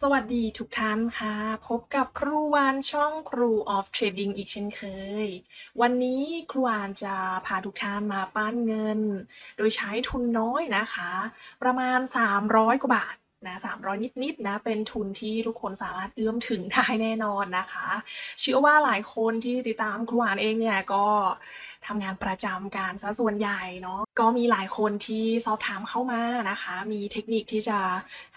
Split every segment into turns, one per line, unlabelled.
สวัสดีทุกท่านค่ะ พบกับครูวานช่องครูออฟเทรดดิ้งอีกเช่นเคย วันนี้ครูวานจะพาทุกท่านมาปั้นเงิน โดยใช้ทุนน้อยนะคะ ประมาณ 300 กว่าบาท นะ300นิดๆนะเป็นทุนที่ทุกคนสามารถเอื้อมถึงได้แน่นอนนะคะ เชื่อว่าหลายคนที่ติดตามครูหวานเองเนี่ยก็ทำงานประจำการซะส่วนใหญ่เนาะก็มีหลายคนที่สอบถามเข้ามานะคะ มีเทคนิคที่จะ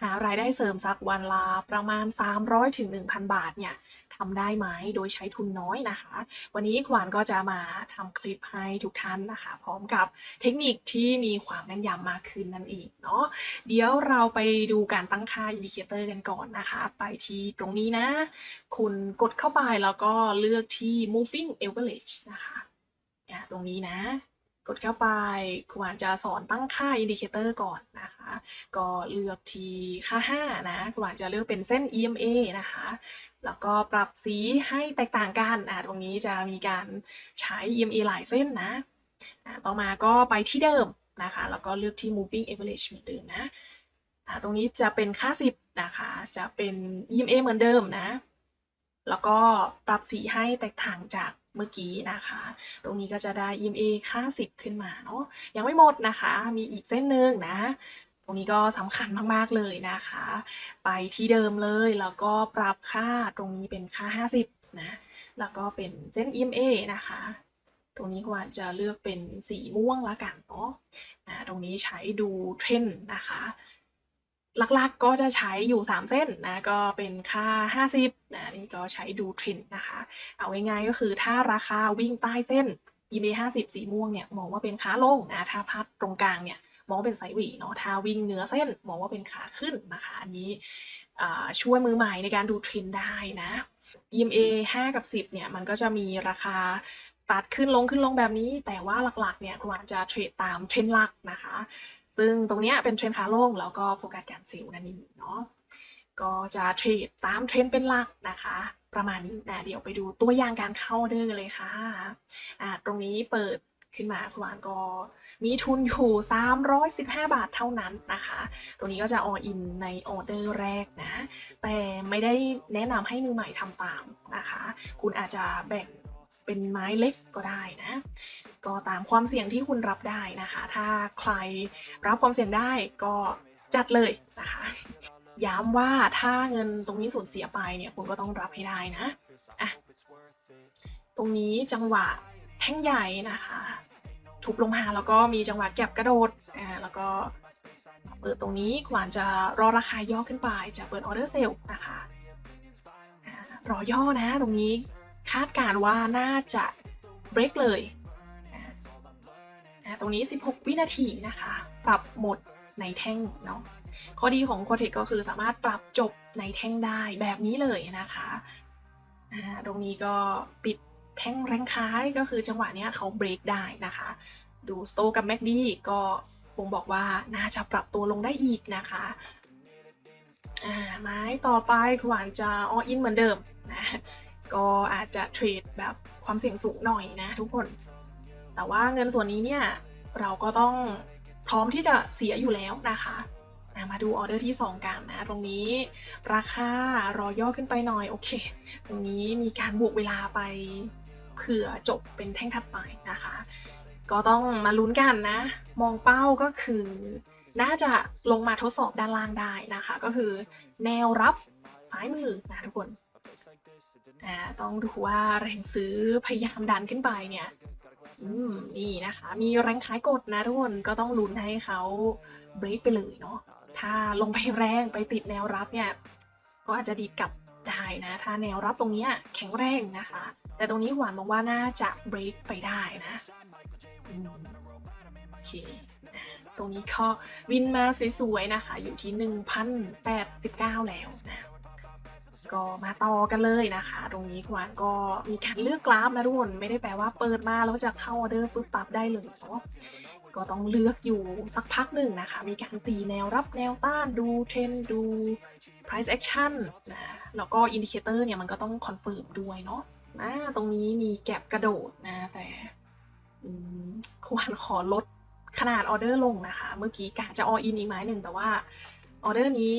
หารายได้เสริมสักวันละประมาณ 300ถึง1,000 บาทเนี่ย ทำได้ไหมโดยใช้ทุนน้อยนะคะ วันนี้ขวานก็จะมาทำคลิปให้ทุกท่านนะคะ พร้อมกับเทคนิคที่มีความแม่นยำมากขึ้นนั่นเองเนาะเดี๋ยวเราไปดูการตั้งค่าอินดิเคเตอร์กันก่อนนะคะ ไปที่ตรงนี้นะ คุณกดเข้าไปแล้วก็เลือกที่ moving average นะคะอะตรงนี้นะ กดเข้าไปครูอ่านจะสอนตั้งค่าอินดิเคเตอร์ก่อนนะคะ ก็เลือกที่ค่า 5 นะครูอ่านจะเลือกเป็นเส้น EMA นะคะ แล้วก็ปรับสีให้แตกต่างกันอะตรงนี้จะมีการใช้ EMA หลายเส้นนะอะต่อมาก็ไปที่เดิมนะคะ แล้วก็เลือกที่ moving average เหมือนเดิมนะอะตรงนี้จะเป็นค่า 10 นะคะ จะเป็น EMA เหมือนเดิมนะ แล้วก็ปรับสีให้แตกต่างจากเมื่อกี้นะคะ ตรงนี้ก็จะได้ EMA ค่า 10 ขึ้นมาเนาะ ยังไม่หมดนะคะ มีอีกเส้นหนึ่งนะ ตรงนี้ก็สำคัญมากๆเลยนะคะ ไปที่เดิมเลยแล้วก็ปรับค่าตรงนี้เป็นค่า 50 นะ แล้วก็เป็นเส้น EMA นะคะ ตรงนี้ควรจะเลือกเป็นสีม่วงละกันเนาะอ่าตรงนี้ใช้ดูเทรนด์นะคะหลักๆก็จะใช้อยู่ 3 เส้นนะก็เป็นค่า 50นะนี่ก็ใช้ดูเทรนด์นะคะ เอาง่ายๆก็คือถ้าราคาวิ่งใต้เส้น EMA 50 สีม่วงเนี่ยมองว่าเป็นขาลงนะถ้าพัดตรงกลางเนี่ย มองว่าเป็นไซวย์เนาะถ้าวิ่งเหนือเส้นมองว่าเป็นขาขึ้นนะคะอันนี้ช่วยมือใหม่ในการดูเทรนได้นะ EMA 5 กับ 10 เนี่ย มันก็จะมีราคาตัดขึ้นลงขึ้นลงแบบนี้ แต่ว่าหลักๆ เนี่ยควรจะเทรดตามเทรนหลักนะคะ ซึ่งตรงนี้เป็นเทรนขาลงแล้วก็โฟกัสการเซลล์นั่นเองเนาะก็จะเทรดตามเทรนเป็นหลักนะคะ ประมาณนี้นะเดี๋ยวไปดูตัวอย่างการเข้าเดอร์กันเลยค่ะอ่าตรงนี้เปิด ขึ้นมาคุณวานก็มีทุนอยู่ 315 บาทเท่านั้นนะคะ ตัวนี้ก็จะออินในออเดอร์แรกนะ แต่ไม่ได้แนะนำให้มือใหม่ทำตามนะคะ คุณอาจจะแบ่งเป็นไม้เล็กก็ได้นะ ก็ตามความเสี่ยงที่คุณรับได้นะคะ ถ้าใครรับความเสี่ยงได้ก็จัดเลยนะคะย้ำว่าถ้าเงินตรงนี้สูญเสียไปเนี่ยคุณก็ต้องรับให้ได้นะอะตรงนี้จังหวะแท่งใหญ่นะคะ ทุบลงมาแล้วก็มีจังหวะแก็บกระโดดอ่าแล้วก็เปิดตรงนี้ขวานจะรอราคาย่อขึ้นไป จะเปิดออเดอร์เซลนะคะรอย่อนะตรงนี้คาดการว่าน่าจะเบรกเลย ตรงนี้ 16 วินาทีนะคะ ปรับหมดในแท่งเนาะข้อดีของ q u a t e c ก็คือสามารถปรับจบในแท่งได้แบบนี้เลยนะคะ ตรงนี้ก็ปิด แท่งแรงค้ายก็คือจังหวะนี้เขาเบรกได้นะคะ ดูสโตกับ MACD ก็คงบอกว่าน่าจะปรับตัวลงได้อีกนะคะอ่าไม้ต่อไปขวานจะ all in เหมือนเดิมนะก็อาจจะเทรดแบบความเสี่ยงสูงหน่อยนะทุกคน แต่ว่าเงินส่วนนี้เนี่ย เราก็ต้องพร้อมที่จะเสียอยู่แล้วนะคะอะมาดูออเดอร์ที่ 2 กันนะ ตรงนี้ราคารอย่อขึ้นไปหน่อย โอเค ตรงนี้มีการบวกเวลาไป เผื่อจบเป็นแท่งถัดไปนะคะ ก็ต้องมาลุ้นกันนะ มองเป้าก็คือ น่าจะลงมาทดสอบด้านล่างได้นะคะ ก็คือแนวรับซ้ายมือนะทุกคนอ่าต้องดูว่าแรงซื้อพยายามดันขึ้นไปเนี่ยอืมนี่นะคะ มีแรงขายกดนะทุกคนก็ต้องลุ้นให้เขาเบรกไปเลยเนาะถ้าลงไปแรงไปติดแนวรับเนี่ย ก็อาจจะดีกลับได้นะ ถ้าแนวรับตรงนี้แข็งแรงนะคะ แต่ตรงนี้หวานมองว่าน่าจะเบรกไปได้นะโอเค ตรงนี้ก็วินมาสวยๆนะคะ อยู่ที่ 1,089 แล้วนะ ก็มาต่อกันเลยนะคะ ตรงนี้ขวานก็มีการเลือกกราฟนะทุกคนไม่ได้แปลว่าเปิดมาแล้วจะเข้าออเดอร์ปุ๊บปั๊บได้เลยเนาะก็ต้องเลือกอยู่สักพักหนึ่งนะคะ มีการตีแนวรับแนวต้านดูเทรนดู price action นะแล้วก็อินดิเคเตอร์เนี่ยมันก็ต้องคอนเฟิร์มด้วยเนาะ นะตรงนี้มีแก็บกระโดดนะ แต่ควรขอลดขนาดออเดอร์ลงนะคะ เมื่อกี้กะจะ all in อีกไม้หนึ่งแต่ว่าออเดอร์นี้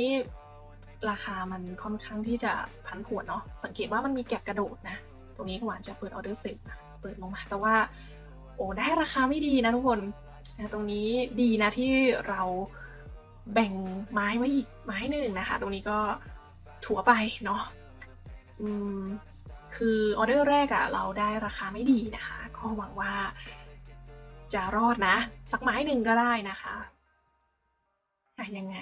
ราคามันค่อนข้างที่จะผันผวนเนาะสังเกตว่ามันมีแก็บกระโดดนะ ตรงนี้หวานจะเปิดออเดอร์เซ็ตนะเปิดลงมา แต่ว่า โอ้ได้ราคาไม่ดีนะทุกคนนะตรงนี้ดีนะที่เราแบ่งไม้ไว้อีกไม้หนึ่งนะคะ ตรงนี้ก็ถัวไปเนาะอืม คือออเดอร์แรกอะเราได้ราคาไม่ดีนะคะ ก็หวังว่าจะรอดนะ สักไม้หนึ่งก็ได้นะคะอะยังไง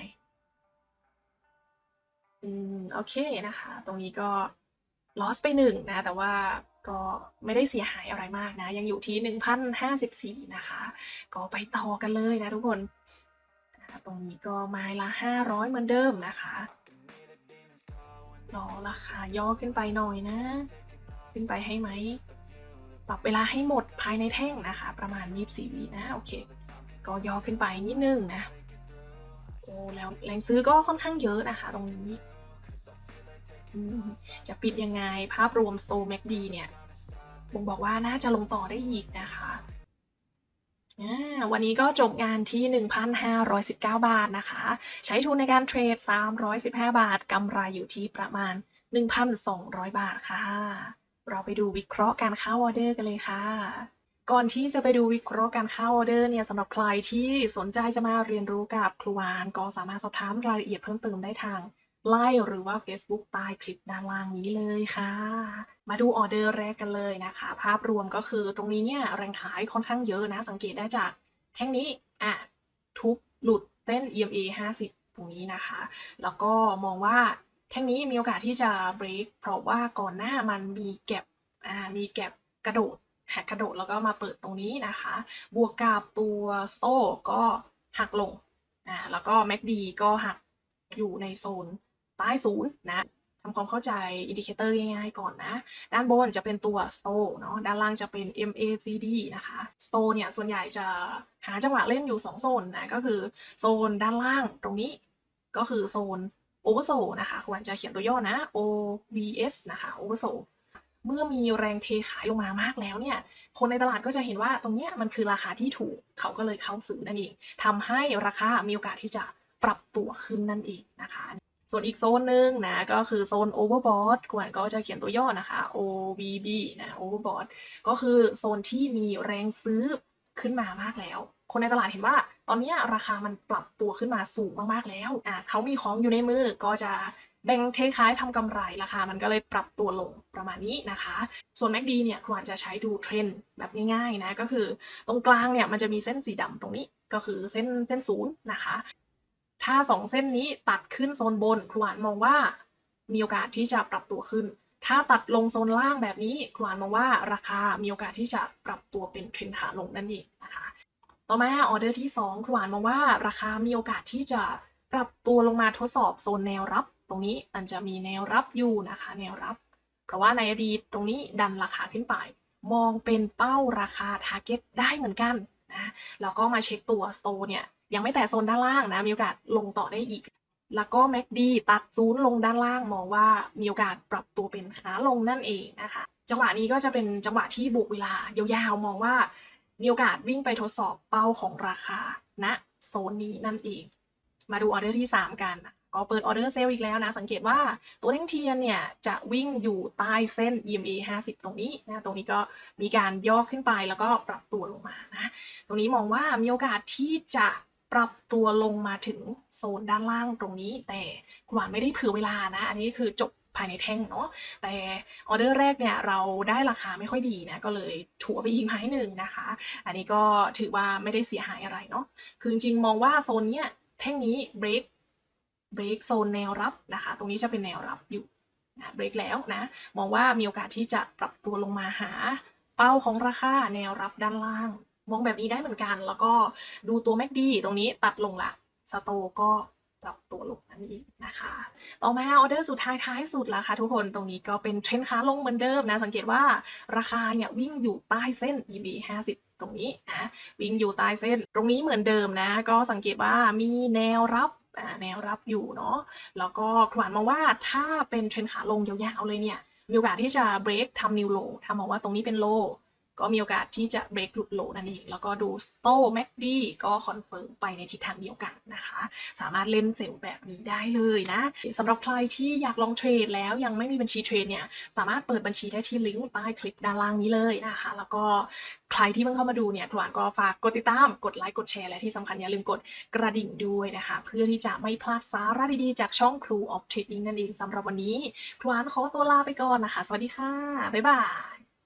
อืม โอเคนะคะ ตรงนี้ก็ loss ไปหนึ่งนะ แต่ว่าก็ไม่ได้เสียหายอะไรมากนะ ยังอยู่ที่หนึ่งพันห้าสิบสี่นะคะ ก็ไปต่อกันเลยนะทุกคน ตรงนี้ก็ไม้ละห้าร้อยเหมือนเดิมนะคะ รอราคาย่อขึ้นไปหน่อยนะ ขึ้นไปให้ไหม ปรับเวลาให้หมดภายในแท่งนะคะ ประมาณ 24วินะ โอเค ก็ย่อขึ้นไปนิดนึงนะ โอ้แล้วแรงซื้อก็ค่อนข้างเยอะนะคะ ตรงนี้ จะปิดยังไงภาพรวม Store MACD เนี่ยบ่งบอกว่าน่าจะลงต่อได้อีกนะคะ วันนี้ก็จบงานที่ 1,519 บาทนะคะ ใช้ทุนในการเทรด 315 บาท กำไรอยู่ที่ประมาณ 1,200 บาทค่ะ เราไปดูวิเคราะห์การเข้าออเดอร์กันเลยค่ะก่อนที่จะไปดูวิเคราะห์การเข้าออเดอร์เนี่ยสำหรับใครที่สนใจจะมาเรียนรู้กับครูวานก็สามารถสอบถามรายละเอียดเพิ่มเติมได้ทางไลน์หรือว่า Facebook ใต้คลิปด้านล่างนี้เลยค่ะ มาดูออเดอร์แรกกันเลยนะคะ ภาพรวมก็คือตรงนี้เนี่ยแรงขายค่อนข้างเยอะนะ สังเกตได้จาก แท่งนี้อะทุบหลุดเส้น EMA 50 ตรงนี้นะคะ แล้วก็มองว่าแท่งนี้มีโอกาสที่จะ break เพราะว่าก่อนหน้ามันมีแก็บอ่ามีแก็บกระโดดหักกระโดดแล้วก็มาเปิดตรงนี้นะคะ บวกกับตัวสโตก็หักลงอ่าแล้วก็ MACD ก็หักอยู่ในโซนใต้ศูนย์นะ ทำความเข้าใจอินดิเคเตอร์ง่ายๆก่อนนะ ด้านบนจะเป็นตัว store เนาะด้านล่างจะเป็น MACD นะคะ store เนี่ยส่วนใหญ่จะหาจังหวะเล่นอยู่ 2 โซนนะ ก็คือโซนด้านล่างตรงนี้ก็คือโซน oversold นะคะควรจะเขียนตัวย่อนะ OBS นะคะ oversold เมื่อมีแรงเทขายลงมามากแล้วเนี่ย คนในตลาดก็จะเห็นว่าตรงเนี้ยมันคือราคาที่ถูก เขาก็เลยเข้าซื้อนั่นเองทำให้ราคามีโอกาสที่จะปรับตัวขึ้นนั่นเองนะคะ ส่วนอีกโซนหนึ่งนะก็คือโซน overbought กวนก็จะเขียนตัวย่อนะคะ OBB นะ overbought ก็คือโซนที่มีแรงซื้อขึ้นมามากแล้ว คนในตลาดเห็นว่า ตอนนี้ราคามันปรับตัวขึ้นมาสูงมากๆแล้วอะเขามีของอยู่ในมือก็จะแบ่งเทขายทำกำไรราคา มันก็เลยปรับตัวลงประมาณนี้นะคะ ส่วน MACD เนี่ยควรจะใช้ดูเทรนด์แบบง่ายๆนะ ก็คือตรงกลางเนี่ยมันจะมีเส้นสีดำตรงนี้ก็คือเส้นเส้นศูนย์นะคะ ถ้าสองเส้นนี้ตัดขึ้นโซนบน ครูหวานมองว่ามีโอกาสที่จะปรับตัวขึ้น ถ้าตัดลงโซนล่างแบบนี้ ครูหวานมองว่าราคามีโอกาสที่จะปรับตัวเป็นเทรนขาลงนั่นเองนะคะ ต่อมาออเดอร์ที่ 2 ครูหวานมองว่าราคามีโอกาสที่จะปรับตัวลงมาทดสอบโซนแนวรับ ตรงนี้มันจะมีแนวรับอยู่นะคะ แนวรับ เพราะว่าในอดีตตรงนี้ดันราคาขึ้นไป มองเป็นเป้าราคา target ได้เหมือนกันนะแล้วก็มาเช็คตัว store เนี่ย ยังไม่แตะโซนด้านล่างนะ มีโอกาสลงต่อได้อีก แล้วก็ MACD ตัดศูนย์ลงด้านล่างมองว่ามีโอกาสปรับตัวเป็นขาลงนั่นเองนะคะ จังหวะนี้ก็จะเป็นจังหวะที่บุกเวลายาวๆมองว่ามีโอกาสวิ่งไปทดสอบเป้าของราคาณนะโซนนี้นั่นเอง มาดูออเดอร์ที่ 3 กัน ก็เปิดออเดอร์เซลล์อีกแล้วนะ สังเกตว่าตัวเท่งเทียนเนี่ยจะวิ่งอยู่ใต้เส้น EMA 50 ตรงนี้นะตรงนี้ก็มีการย่อขึ้นไปแล้วก็ปรับตัวลงมานะ ตรงนี้มองว่ามีโอกาสที่จะ ปรับตัวลงมาถึงโซนด้านล่างตรงนี้ แต่คุณหวานไม่ได้เผื่อเวลานะ อันนี้คือจบภายในแท่งเนาะแต่ออเดอร์แรกเนี่ยเราได้ราคาไม่ค่อยดีนะก็เลยถัวไปอีกไม้หนึ่งนะคะ อันนี้ก็ถือว่าไม่ได้เสียหายอะไรเนาะคือจริงๆมองว่าโซนเนี้ยแท่งนี้เบรกเบรกโซนแนวรับนะคะ ตรงนี้จะเป็นแนวรับอยู่นะเบรกแล้วนะมองว่ามีโอกาสที่จะปรับตัวลงมาหาเป้าของราคาแนวรับด้านล่าง มองแบบนี้ได้เหมือนกัน แล้วก็ดูตัว MACD ตรงนี้ตัดลงละสโตก็ปรับตัวลงนั่นเองนะคะ ต่อมาออเดอร์สุดท้ายท้ายสุดละค่ะทุกคน ตรงนี้ก็เป็นเทรนขาลงเหมือนเดิมนะ สังเกตว่าราคาเนี่ยวิ่งอยู่ใต้เส้น EB 50 ตรงนี้นะ วิ่งอยู่ใต้เส้น ตรงนี้เหมือนเดิมนะ ก็สังเกตว่ามีแนวรับแนวรับอยู่เนาะ แล้วก็ขวัญมองว่าถ้าเป็นเทรนขาลงยาวๆเลยเนี่ย มีโอกาสที่จะ break ทำ new low ทำมองว่าตรงนี้เป็น low ก็มีโอกาสที่จะเบรกหลุดโลนั่นเอง แล้วก็ดูสโตแมกดีก็คอนเฟิร์มไปในทิศทางเดียวกันนะคะ สามารถเล่นเซลล์แบบนี้ได้เลยนะสำหรับใครที่อยากลองเทรดแล้วยังไม่มีบัญชีเทรดเนี่ยสามารถเปิดบัญชีได้ที่ลิงก์ใต้คลิปด้านล่างนี้เลยนะคะ แล้วก็ใครที่เพิ่งเข้ามาดูเนี่ยครูอ่านก็ฝากกดติดตาม กดไลค์ กดแชร์ และที่สำคัญอย่าลืมกดกระดิ่งด้วยนะคะ เพื่อที่จะไม่พลาดสาระดีๆ จากช่องครู of Trading นั่นเองสำหรับวันนี้ครูอ่านขอตัวลาไปก่อนนะคะ สวัสดีค่ะ บ๊ายบาย